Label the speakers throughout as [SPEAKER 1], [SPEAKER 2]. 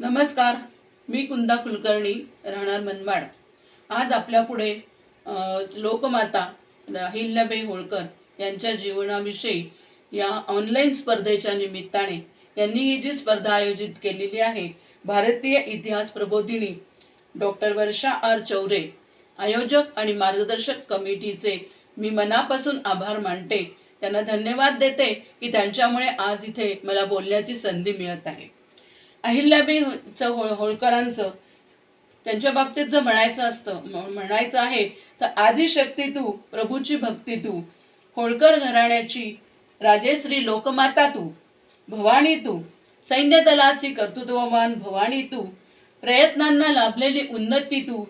[SPEAKER 1] नमस्कार मी कुंदा कुलकर्णी राहणार मनमाड. आज आपल्यापुढे लोकमाता राहिल्याबाई होळकर यांच्या जीवनाविषयी या ऑनलाईन स्पर्धेच्या निमित्ताने यांनी ही जी स्पर्धा आयोजित केलेली आहे भारतीय इतिहास प्रबोधिनी डॉक्टर वर्षा आर चौरे आयोजक आणि मार्गदर्शक कमिटीचे मी मनापासून आभार मानते त्यांना धन्यवाद देते की त्यांच्यामुळे आज इथे मला बोलण्याची संधी मिळत आहे. अहिल्याबी च होळ होळकरांचं त्यांच्या बाबतीत जर म्हणायचं असतं म्हणायचं आहे तर आदिशक्ती तू प्रभूची भक्ती तू होळकर घराण्याची राजेश्री लोकमाता तू भवानी तू सैन्य दलाची कर्तृत्ववान भवानी तू प्रयत्नांना लाभलेली उन्नती तू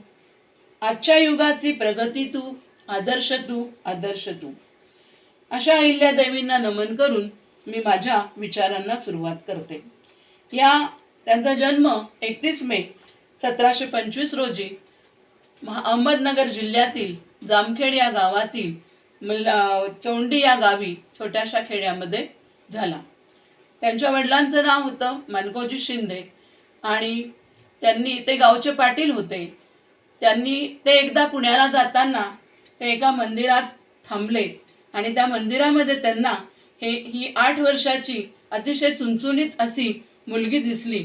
[SPEAKER 1] आजच्या युगाची प्रगती तू आदर्श तू आदर्श तू. अशा अहिल्यादेवींना नमन करून मी माझ्या विचारांना सुरुवात करते. या त्यांचा जन्म एकतीस मे सतराशे पंचवीस रोजी महा अहमदनगर जिल्ह्यातील जामखेड या गावातील मल्ला चौंडी या गावी छोट्याशा खेड्यामध्ये झाला. त्यांच्या वडिलांचं नाव होतं मानकोजी शिंदे आणि त्यांनी ते गावचे पाटील होते. त्यांनी ते एकदा पुण्याला जाताना ते एका मंदिरात थांबले. आणि त्या मंदिरामध्ये त्यांना हे ही आठ वर्षाची अतिशय चुणचुणीत अशी मुलगी दिसली.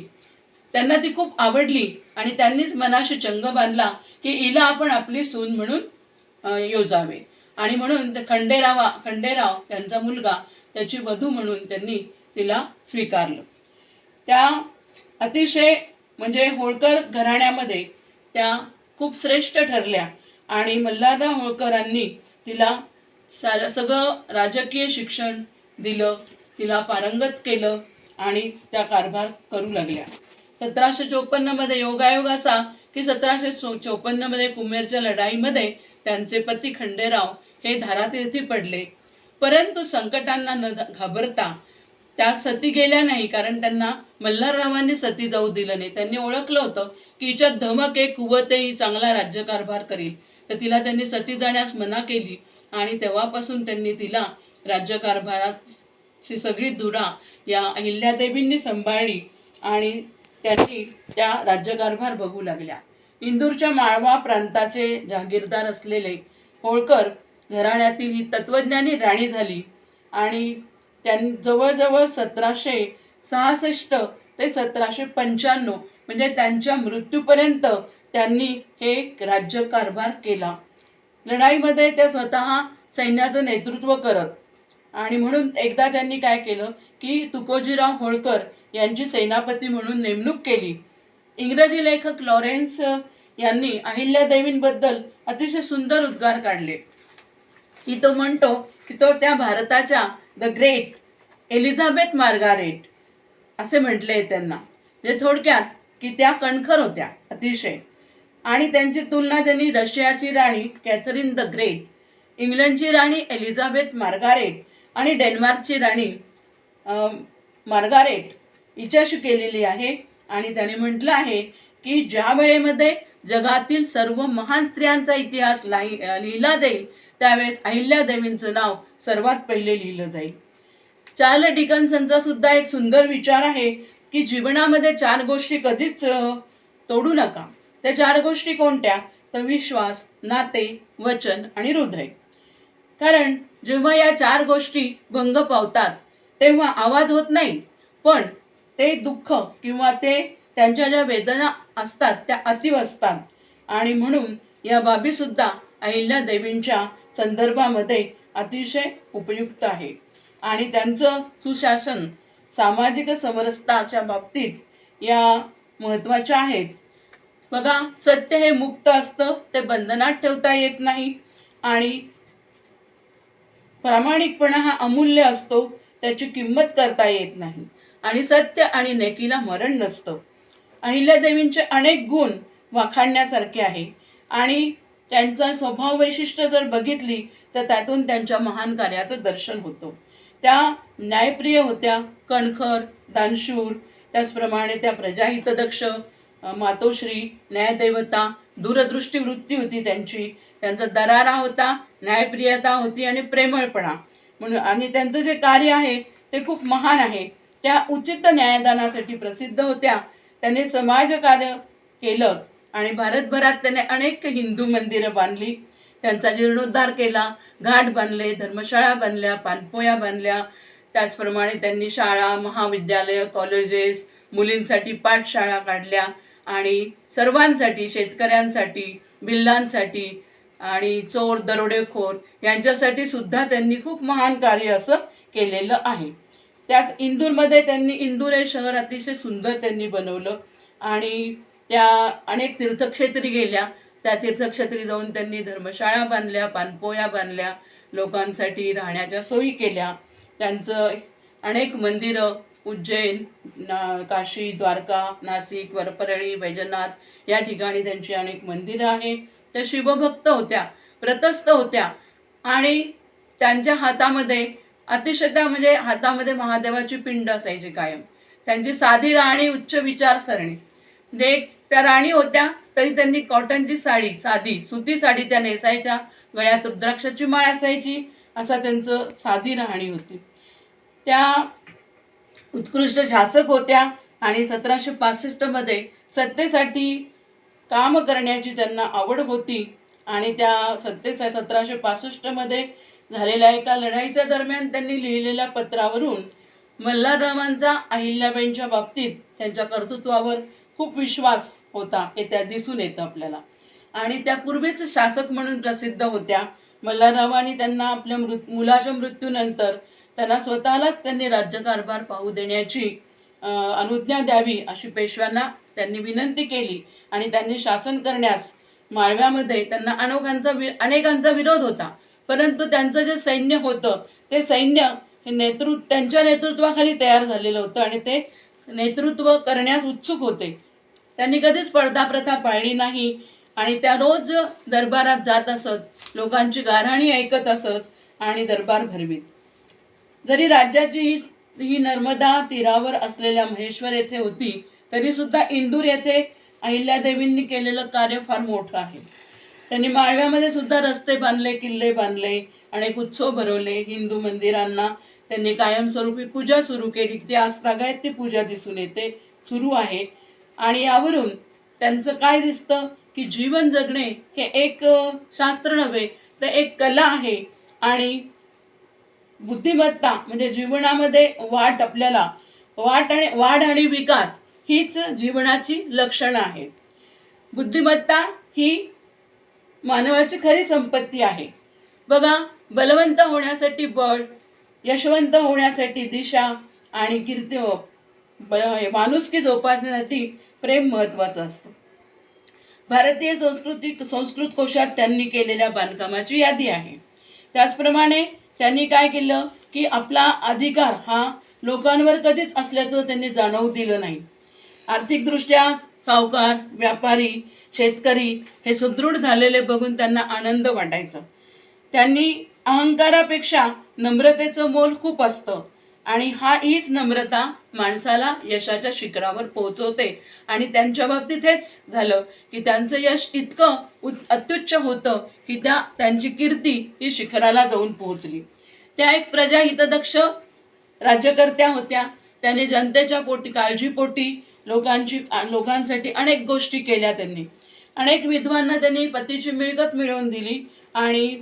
[SPEAKER 1] त्यांना ती खूप आवडली आणि त्यांनीच मनाशी चंग बांधला की हिला आपण आपली सून म्हणून योजावे. आणि म्हणून ते खंडेरावा खंडेराव त्यांचा मुलगा त्याची वधू म्हणून त्यांनी तिला स्वीकारलं. त्या अतिशय म्हणजे होळकर घराण्यामध्ये त्या खूप श्रेष्ठ ठरल्या आणि मल्हारराव होळकरांनी तिला सार सगळं राजकीय शिक्षण दिलं तिला पारंगत केलं आणि त्या कारभार करू लागल्या. सतराशे चोपन्नमध्ये योगायोग असा की सतराशे चो चोपन्नमध्ये कुमेरच्या लढाईमध्ये त्यांचे पती खंडेराव हे धारातीर्थी पडले. परंतु संकटांना न घाबरता त्या सती गेल्या नाही कारण त्यांना मल्हाररावांनी सती जाऊ दिलं नाही. त्यांनी ओळखलं होतं की हिच्यात धमक आहे कुवत ही चांगला राज्यकारभार करील. तर तिला त्यांनी सती जाण्यास मना केली. आणि तेव्हापासून त्यांनी तिला राज्यकारभाराची सगळी दुरा या अहिल्यादेवींनी सांभाळली आणि त्यांनी त्या राज्यकारभार बघू लागल्या. इंदूरच्या माळवा प्रांताचे जहागीरदार असलेले होळकर घराण्यातील ही तत्वज्ञानी राणी झाली आणि त्यां जवळजवळ सतराशे सहासष्ट ते सतराशे पंच्याण्णव म्हणजे त्यांच्या मृत्यूपर्यंत त्यांनी हे राज्यकारभार केला. लढाईमध्ये त्या स्वतः सैन्याचं नेतृत्व करत. आणि म्हणून एकदा त्यांनी काय केलं की तुकोजीराव होळकर यांची सेनापती म्हणून नेमणूक केली. इंग्रजी लेखक लॉरेन्स यांनी अहिल्यादेवींबद्दल अतिशय सुंदर उद्गार काढले. की तो म्हणतो की तो त्या भारताच्या द ग्रेट एलिझाबेथ मार्गारेट असे म्हटले त्यांना. म्हणजे थोडक्यात की त्या कणखर होत्या अतिशय. आणि त्यांची तुलना त्यांनी रशियाची राणी कॅथरीन द ग्रेट इंग्लंडची राणी एलिझाबेथ मार्गारेट आणि डेन्मार्कची राणी मार्गारेट हिच्याशी केलेली आहे. आणि त्याने म्हटलं आहे की ज्या वेळेमध्ये जगातील सर्व महान स्त्रियांचा इतिहास लाही लिहिला जाईल त्यावेळेस अहिल्यादेवींचं नाव सर्वात पहिले लिहिलं जाईल. चार्ल डिकन्सनचा सुद्धा एक सुंदर विचार आहे की जीवनामध्ये चार गोष्टी कधीच तोडू नका. त्या चार गोष्टी कोणत्या? तर विश्वास नाते वचन आणि हृदय. कारण जेव्हा या चार गोष्टी भंग पावतात तेव्हा आवाज होत नाही. पण ते दुःख किंवा ते त्यांच्या ज्या वेदना असतात त्या अतिव असतात. आणि म्हणून या बाबीसुद्धा अहिल्यादेवींच्या संदर्भामध्ये अतिशय उपयुक्त आहे. आणि त्यांचं सुशासन सामाजिक समरसताच्या बाबतीत या महत्त्वाच्या आहेत. बघा सत्य हे मुक्त असतं ते बंधनात ठेवता येत नाही. आणि प्रामाणिकपणा हा अमूल्य असतो त्याची किंमत करता येत नाही. आणि सत्य आणि नेकीला मरण नसतं. अहिल्यादेवींचे अनेक गुण वाखाणण्यासारखे आहे. आणि त्यांचा स्वभाव वैशिष्ट्य जर बघितली तर त्यातून त्यांच्या महान कार्याचं दर्शन होतं. त्या न्यायप्रिय होत्या कणखर दानशूर त्याचप्रमाणे त्या प्रजाहितदक्ष मातोश्री न्यायदेवता दूरदृष्टी वृत्ती होती त्यांची. त्यांचा दरारा होता न्यायप्रियता होती आणि प्रेमळपणा. म्हणून आणि त्यांचं जे कार्य आहे ते खूप महान आहे. त्या उचित न्यायदानासाठी प्रसिद्ध होत्या. त्यांनी समाजकार्य केलं आणि भारतभरात त्याने अनेक हिंदू मंदिरं बांधली. त्यांचा जीर्णोद्धार केला. घाट बांधले धर्मशाळा बांधल्या पानपोया बांधल्या. त्याचप्रमाणे त्यांनी शाळा महाविद्यालय कॉलेजेस मुलींसाठी पाठशाळा काढल्या. आणि सर्वांसाठी शेतकऱ्यांसाठी भिल्लांसाठी आणि चोर दरोडेखोर यांच्यासाठी सुद्धा त्यांनी खूप महान कार्य असं केलेलं आहे. त्याच इंदूरमध्ये त्यांनी इंदूर हे शहर अतिशय सुंदर त्यांनी बनवलं आणि त्या अनेक तीर्थक्षेत्री गेल्या. त्या तीर्थक्षेत्री जाऊन त्यांनी धर्मशाळा बांधल्या पानपोया बांधल्या लोकांसाठी राहण्याच्या सोयी केल्या. त्यांचं अनेक मंदिरं उज्जैन ना काशी द्वारका नाशिक वरपरळी वैजनाथ या ठिकाणी त्यांची अनेक मंदिरं आहे त्या शिवभक्त होत्या प्रतस्थ होत्या आणि त्यांच्या हातामध्ये अतिशय म्हणजे हातामध्ये महादेवाची पिंड असायची कायम. त्यांची साधी राहणी उच्च विचारसरणी. म्हणजे एक त्या राणी होत्या तरी त्यांनी कॉटनची साडी साधी सुती साडी त्या नेसायच्या. गळ्यात रुद्राक्षाची माळ असायची असा त्यांचं साधी राहणी होती. त्या उत्कृष्ट शासक होत्या आणि सतराशे पासष्टमध्ये सत्तेसाठी काम करण्याची त्यांना आवड होती. आणि त्या सत्तेसा सतराशे पासष्टमध्ये झालेल्या एका लढाईच्या दरम्यान त्यांनी लिहिलेल्या पत्रावरून मल्हाररावांचा अहिल्याबाईंच्या बाबतीत त्यांच्या कर्तृत्वावर खूप विश्वास होता हे त्या दिसून येतं आपल्याला. आणि त्या पूर्वीच शासक म्हणून प्रसिद्ध होत्या मल्हाररावांनी त्यांना आपल्या मृत मुलाच्या मृत्यूनंतर त्यांना स्वतःलाच त्यांनी राज्यकारभार पाहू देण्याची अनुज्ञा द्यावी अशी पेशव्यांना त्यांनी विनंती केली. आणि त्यांनी शासन करण्यास माळव्यामध्ये त्यांना अनेकांचा वि अनेकांचा विरोध होता. परंतु त्यांचं जे सैन्य होतं ते सैन्य हे नेतृत्व त्यांच्या नेतृत्वाखाली तयार झालेलं होतं आणि ते नेतृत्व करण्यास उत्सुक होते. त्यांनी कधीच पडदा प्रथा पाळली नाही आणि त्या रोज दरबारात जात असत लोकांची गाराणी ऐकत असत आणि दरबार भरवीत. जरी राज्याची ही ही नर्मदा तीरावर असलेल्या महेश्वर येथे होती तरी सुद्धा इंदूर येथे अहिल्यादेवींनी केलेलं कार्य फार मोठं आहे. त्यांनी माळव्यामध्ये सुद्धा रस्ते बांधले किल्ले बांधले अनेक उत्सव भरवले. हिंदू मंदिरांना त्यांनी कायमस्वरूपी पूजा सुरू केली. ती आज तागायत ती पूजा दिसून येते सुरू आहे. आणि यावरून त्यांचं काय दिसतं की जीवन जगणे हे एक शास्त्र नव्हे तर एक कला आहे. आणि बुद्धिमत्ता म्हणजे जीवनामध्ये वाट आपल्याला वाट आणि वाढ आणि विकास हीच जीवनाची लक्षणं आहेत. बुद्धिमत्ता ही मानवाची खरी संपत्ती आहे. बघा बलवंत होण्यासाठी बळ यशवंत होण्यासाठी दिशा आणि कीर्ती माणुसकी जोपासण्यासाठी प्रेम महत्त्वाचं असतं. भारतीय संस्कृती संस्कृत कोशात त्यांनी केलेल्या बांधकामाची यादी आहे. त्याचप्रमाणे त्यांनी काय केलं की आपला अधिकार हा लोकांवर कधीच असल्याचं त्यांनी जाणवू दिलं नाही. आर्थिकदृष्ट्या सावकार व्यापारी शेतकरी हे सुदृढ झालेले बघून त्यांना आनंद वाटायचा. त्यांनी अहंकारापेक्षा नम्रतेचं मोल खूप असतं. आणि हा हीच नम्रता माणसाला यशाच्या शिखरावर पोहोचवते. आणि त्यांच्या बाबतीत हेच झालं की त्यांचं यश इतकं उत् अत्युच्च होतं की त्या त्यांची कीर्ती ही शिखराला जाऊन पोहोचली. त्या एक प्रजाहितदक्ष राज्यकर्त्या होत्या. त्याने जनतेच्या पोटी काळजीपोटी लोकांची लोकांसाठी अनेक गोष्टी केल्या त्यांनी. अनेक विधवांना त्यांनी पतीची मिळकत मिळवून दिली आणि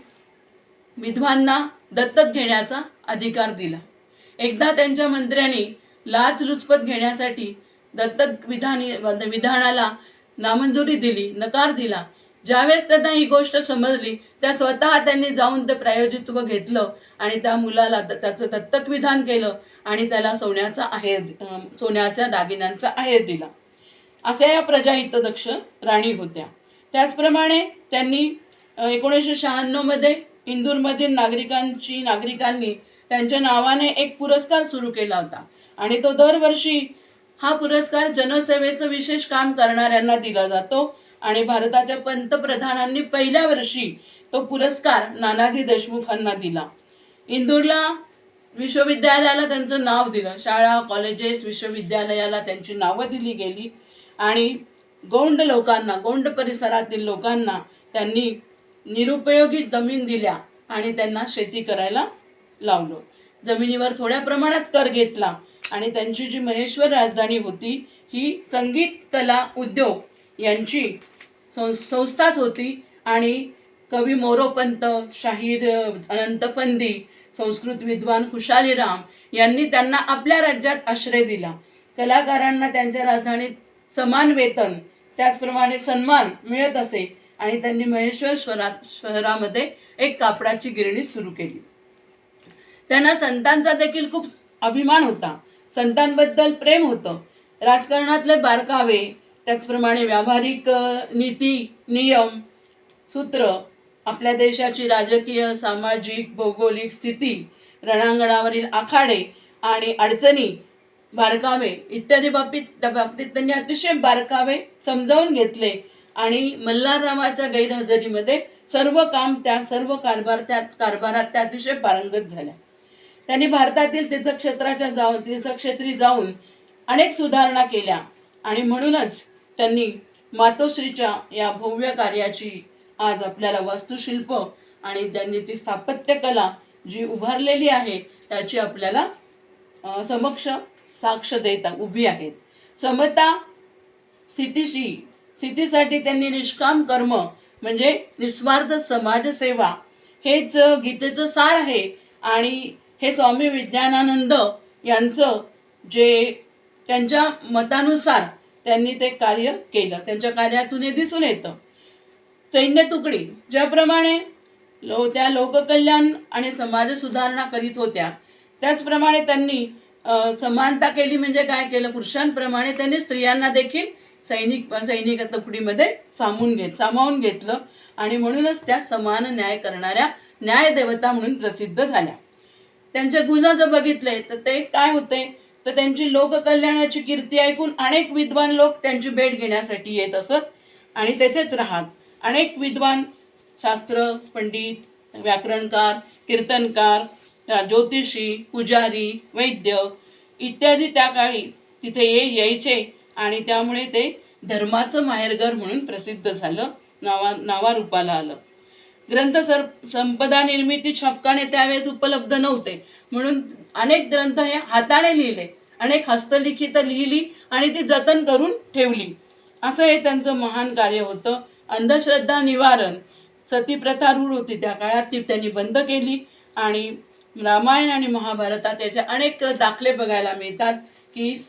[SPEAKER 1] विधवांना दत्तक घेण्याचा अधिकार दिला. एकदा त्यांच्या मंत्र्यांनी लाचलुचपत घेण्यासाठी दत्तक विधानी विधानाला नामंजुरी दिली नकार दिला. ज्यावेळेस त्यांना ही गोष्ट समजली त्या स्वतः त्यांनी जाऊन ते प्रायोजित्व घेतलं आणि त्या मुलाला त्याचं दत्तक विधान केलं आणि त्याला सोन्याचा आहेर सोन्याच्या दागिन्यांचा आहेर दिला. असे या प्रजाहितदक्ष राणी होत्या. त्याचप्रमाणे त्यांनी एकोणीसशे शहाण्णवमध्ये इंदूरमधील नागरिकांची नागरिकांनी त्यांच्या नावाने एक पुरस्कार सुरू केला होता. आणि तो दरवर्षी हा पुरस्कार जनसेवेचं विशेष काम करणाऱ्यांना दिला जातो. आणि भारताच्या पंतप्रधानांनी पहिल्या वर्षी तो पुरस्कार नानाजी देशमुखांना दिला. इंदूरला विश्वविद्यालयाला त्यांचं नाव दिलं. शाळा कॉलेजेस विश्वविद्यालयाला त्यांची नावं दिली गेली. आणि गोंड लोकांना गोंड परिसरातील लोकांना त्यांनी निरुपयोगी जमीन दिल्या आणि त्यांना शेती करायला लावलं. जमिनीवर थोड्या प्रमाणात कर घेतला आणि त्यांची जी महेश्वर राजधानी होती ही संगीत कला उद्योग यांची सं संस्थाच होती आणि कवी मोरोपंत शाहीर अ, अनंत पंदी संस्कृत विद्वान खुशालीराम यांनी त्यांना आपल्या राज्यात आश्रय दिला. कलाकारांना त्यांच्या राजधानीत समान वेतन त्याचप्रमाणे सन्मान मिळत असे आणि त्यांनी महेश्वर शहरात शहरामध्ये एक कापडाची गिरणी सुरू केली. त्यांना संतांचा देखील खूप अभिमान होता. संतांबद्दल प्रेम होतं. राजकारणातले बारकावे त्याचप्रमाणे व्यावहारिक नीती नियम सूत्र आपल्या देशाची राजकीय सामाजिक भौगोलिक स्थिती रणांगणावरील आखाडे आणि अडचणी बारकावे इत्यादी बाबतीत त्या बाबतीत त्यांनी अतिशय बारकावे समजावून घेतले आणि मल्हाररावाच्या गैरहजेरीमध्ये सर्व काम त्या सर्व कारभार त्या कारभारात त्या अतिशय पारंगत झाल्या. त्यांनी भारतातील तीर्थक्षेत्राच्या जाऊन तीर्थक्षेत्री जाऊन अनेक सुधारणा केल्या. आणि म्हणूनच त्यांनी मातोश्रीच्या या भव्य कार्याची आज आपल्याला वास्तुशिल्प आणि त्यांनी ती स्थापत्यकला जी उभारलेली आहे त्याची आपल्याला समक्ष साक्ष देत उभी आहेत. समता स्थितीशी स्थितीसाठी त्यांनी निष्काम कर्म म्हणजे निस्वार्थ समाजसेवा हेच गीतेचं सार आहे. आणि हे स्वामी विज्ञानानंद यांचं जे त्यांच्या मतानुसार त्यांनी ते कार्य केलं. त्यांच्या कार्यातून हे दिसून येतं. सैन्य तुकडी. ज्याप्रमाणे लो त्या लोककल्याण आणि समाज सुधारणा करीत होत्या त्याचप्रमाणे त्यांनी समानता केली म्हणजे काय केलं? पुरुषांप्रमाणे त्यांनी स्त्रियांना देखील सैनिक सैनिक तुकडीमध्ये सामावून घेत सामावून घेतलं. आणि म्हणूनच त्या समान न्याय करणाऱ्या न्यायदेवता म्हणून प्रसिद्ध झाल्या. त्यांचे गुण जर बघितले तर ते काय होते? तर त्यांची लोककल्याणाची कीर्ती ऐकून अनेक विद्वान लोक त्यांची भेट घेण्यासाठी येत असत आणि तेथेच राहत. अनेक विद्वान शास्त्र पंडित व्याकरणकार कीर्तनकार ज्योतिषी पुजारी वैद्य इत्यादी त्या काळी तिथे ये यायचे आणि त्यामुळे ते धर्माचं माहेरघर म्हणून प्रसिद्ध झालं नावा नावारूपाला आलं. ग्रंथ सर संपदा निर्मिती छापकाने त्यावेळेस उपलब्ध नव्हते. म्हणून अनेक ग्रंथ हे हाताने लिहिले. अनेक हस्तलिखित लिहिली आणि ती जतन करून ठेवली. असं हे त्यांचं महान कार्य होतं. अंधश्रद्धा निवारण सतीप्रथा रूढ होती त्या काळात ती त्यांनी बंद केली. आणि रामायण आणि महाभारतात याचे अनेक दाखले बघायला मिळतात की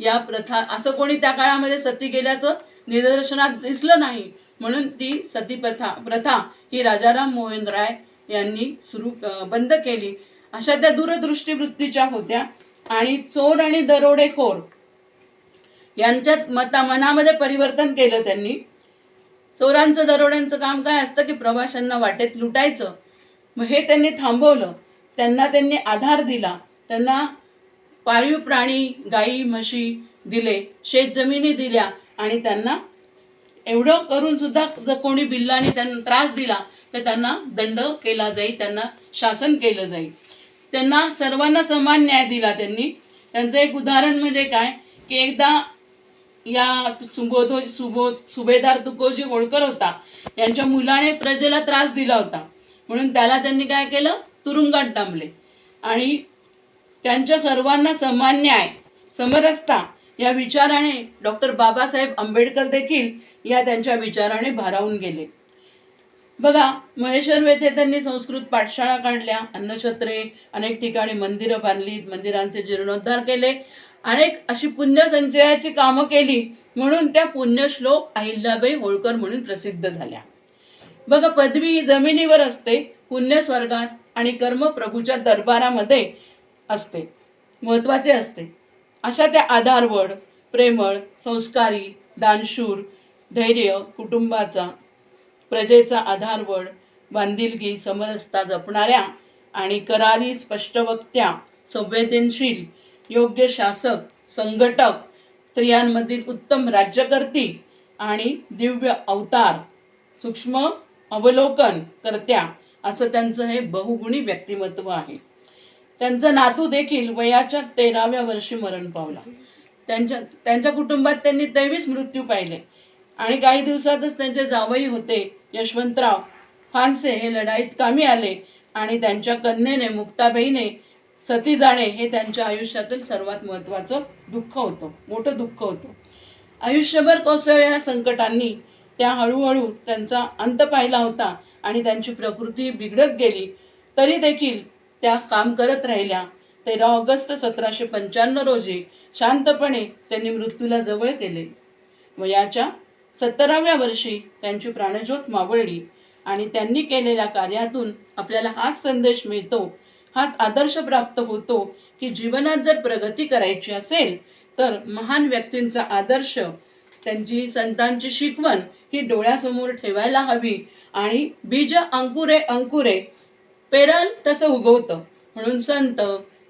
[SPEAKER 1] या प्रथा असं कोणी त्या काळामध्ये सती गेल्याचं निदर्शनात दिसलं नाही. म्हणून ती सती प्रथा प्रथा ही राजाराम मोहन राय यांनी सुरू बंद केली. अशा त्या दूरदृष्टीवृत्तीच्या होत्या. आणि चोर आणि दरोडेखोर यांच्यात मता मनामध्ये परिवर्तन केलं त्यांनी. चोरांचं दरोड्यांचं काम काय असतं की प्रवाशांना वाटेत लुटायचं. मग हे त्यांनी थांबवलं. त्यांना त्यांनी आधार दिला. त्यांना पाळीव प्राणी गाई म्हशी दिले शेतजमिनी दिल्या आणि त्यांना एवढं करून सुद्धा जर कोणी बिल्लाने त्यांना त्रास दिला तर त्यांना दंड केला जाईल त्यांना शासन केलं जाईल. त्यांना सर्वांना समान न्याय दिला त्यांनी. त्यांचं एक उदाहरण म्हणजे काय? की एकदा या सुबोधो सुबोध सुभेदार तुकोजी होळकर होता. यांच्या मुलाने प्रजेला त्रास दिला होता. म्हणून त्याला त्यांनी काय केलं? तुरुंगात डांबले. आणि त्यांच्या सर्वांना समान न्याय समरसता या विचाराने डॉक्टर बाबासाहेब आंबेडकर देखील या त्यांच्या विचाराने भारावून गेले. बघा महेश्वर येथे त्यांनी संस्कृत पाठशाळा काढल्या अन्नछत्रे अनेक ठिकाणी मंदिरं बांधली मंदिरांचे जीर्णोद्धार केले अनेक अशी पुण्यसंचयाची कामं केली म्हणून त्या पुण्यश्लोक अहिल्याबाई होळकर म्हणून प्रसिद्ध झाल्या. बघा पदवी ही जमिनीवर असते पुण्य स्वर्गात आणि कर्म प्रभूच्या दरबारामध्ये असते महत्त्वाचे असते. अशा त्या आधारवड प्रेमळ संस्कारी दानशूर धैर्य कुटुंबाचा प्रजेचा आधारवड बांधिलकी समरसता जपणाऱ्या आणि करारी स्पष्टवक्त्या संवेदनशील योग्य शासक संघटक स्त्रियांमधील उत्तम राज्यकर्ती आणि दिव्य अवतार सूक्ष्म अवलोकन करत्या असं त्यांचं हे बहुगुणी व्यक्तिमत्व आहे. त्यांचा नातू देखील वयाच्या तेराव्या वर्षी मरण पावला. त्यांच्या त्यांच्या कुटुंबात त्यांनी तेवीस मृत्यू पाहिले. आणि काही दिवसातच त्यांचे जावई होते यशवंतराव फानसे हे लढाईत कामी आले आणि त्यांच्या कन्येने मुक्ताबाईने सती जाणे हे त्यांच्या आयुष्यातील सर्वात महत्त्वाचं दुःख होतं मोठं दुःख होतं. आयुष्यभर कोसळलेल्या संकटांनी त्या हळूहळू त्यांचा अंत पाहिला होता आणि त्यांची प्रकृती बिघडत गेली. तरी देखील त्या काम करत राहिल्या. तेरा ऑगस्ट सतराशे पंच्याण्णव रोजी शांतपणे त्यांनी मृत्यूला जवळ केले. वयाच्या सत्तराव्या वर्षी त्यांची प्राणज्योत मावळली आणि त्यांनी केलेल्या कार्यातून आपल्याला हाच संदेश मिळतो हाच आदर्श प्राप्त होतो की जीवनात जर प्रगती करायची असेल तर महान व्यक्तींचा आदर्श त्यांची संतांची शिकवण ही डोळ्यासमोर ठेवायला हवी आणि बीज अंकुरे अंकुरे पेरल तसं उगवतं म्हणून संत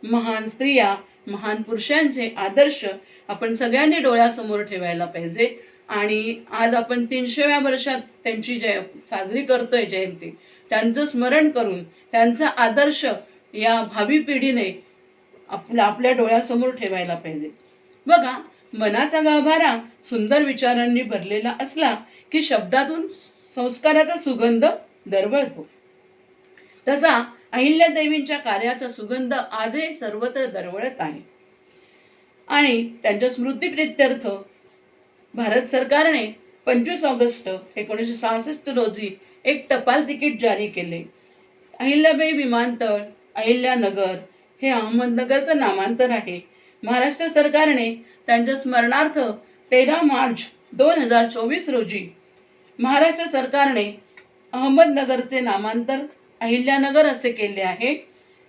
[SPEAKER 1] महान स्त्रिया महान पुरुषांचे आदर्श आपण सगळ्यांनी डोळ्यासमोर ठेवायला पाहिजे. आणि आज आपण तीनशेव्या वर्षात त्यांची जय साजरी करतोय जयंती. त्यांचं स्मरण करून त्यांचा आदर्श या भावी पिढीने आपल्या आपल्या डोळ्यासमोर ठेवायला पाहिजे. बघा मनाचा गाभारा सुंदर विचारांनी भरलेला असला की शब्दातून संस्काराचा सुगंध दरवळतो. तसा अहिल्यादेवींच्या कार्याचा सुगंध आजही सर्वत्र दरवळत आहे. आणि त्यांच्या स्मृतीप्रित्यर्थ भारत सरकारने पंचवीस ऑगस्ट एकोणीसशे सहासष्ट रोजी एक टपाल तिकीट जारी केले. अहिल्याबाई विमानतळ अहिल्यानगर हे अहमदनगरचं नामांतर आहे. महाराष्ट्र सरकारने त्यांच्या स्मरणार्थ तेरा मार्च दोन हजार चोवीस रोजी महाराष्ट्र सरकारने अहमदनगरचे नामांतर अहिल्यानगर असे केले आहे.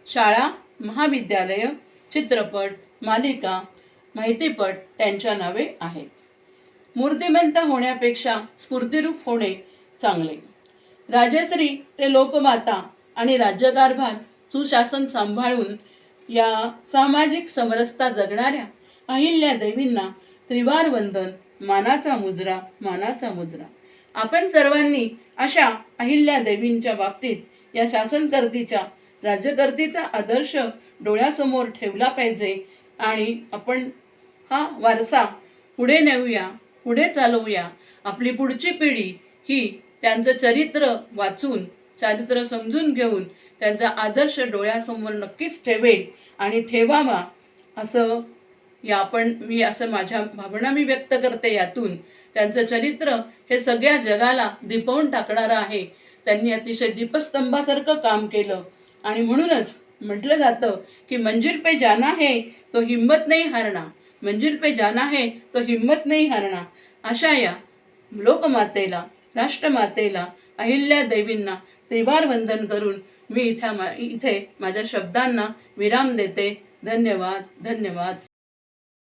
[SPEAKER 1] शाळा महाविद्यालय चित्रपट मालिका माहितीपट त्यांच्या नावे आहेत. मूर्तिमंत होण्यापेक्षा स्फूर्तिरूप होणे चांगले. राजश्री ते लोकमाता आणि राज्यकारभार सुशासन सांभाळून या सामाजिक समरसता जगणाऱ्या अहिल्या देवींना त्रिवार वंदन मानाचा मुजरा मानाचा मुजरा. आपण सर्वांनी अशा अहिल्या देवींच्या बाबतीत या शासनकर्तीच्या राज्यकर्तीचा आदर्श डोळ्यासमोर ठेवला पाहिजे. आणि आपण हा वारसा पुढे नेऊया पुढे चालवूया. आपली पुढची पिढी ही त्यांचं चरित्र वाचून चारित्र समजून घेऊन त्यांचा आदर्श डोळ्यासमोर नक्कीच ठेवेल आणि ठेवावा असं या आपण मी असं माझ्या भावना मी व्यक्त करते यातून. त्यांचं चरित्र हे सगळ्या जगाला दिपवून टाकणारं आहे. त्यांनी अतिशय दीपस्तंभासारखं काम केलं. आणि म्हणूनच म्हटलं जातं की मंजिल पे जाना है तो हिम्मत नाही हारणा मंजिल पे जाना है तो हिम्मत नाही हारणा अशा या लोकमातेला राष्ट्रमातेला अहिल्या देवींना त्रिवार वंदन करून मी इथ्या मा इथे माझ्या शब्दांना विराम देते. धन्यवाद धन्यवाद.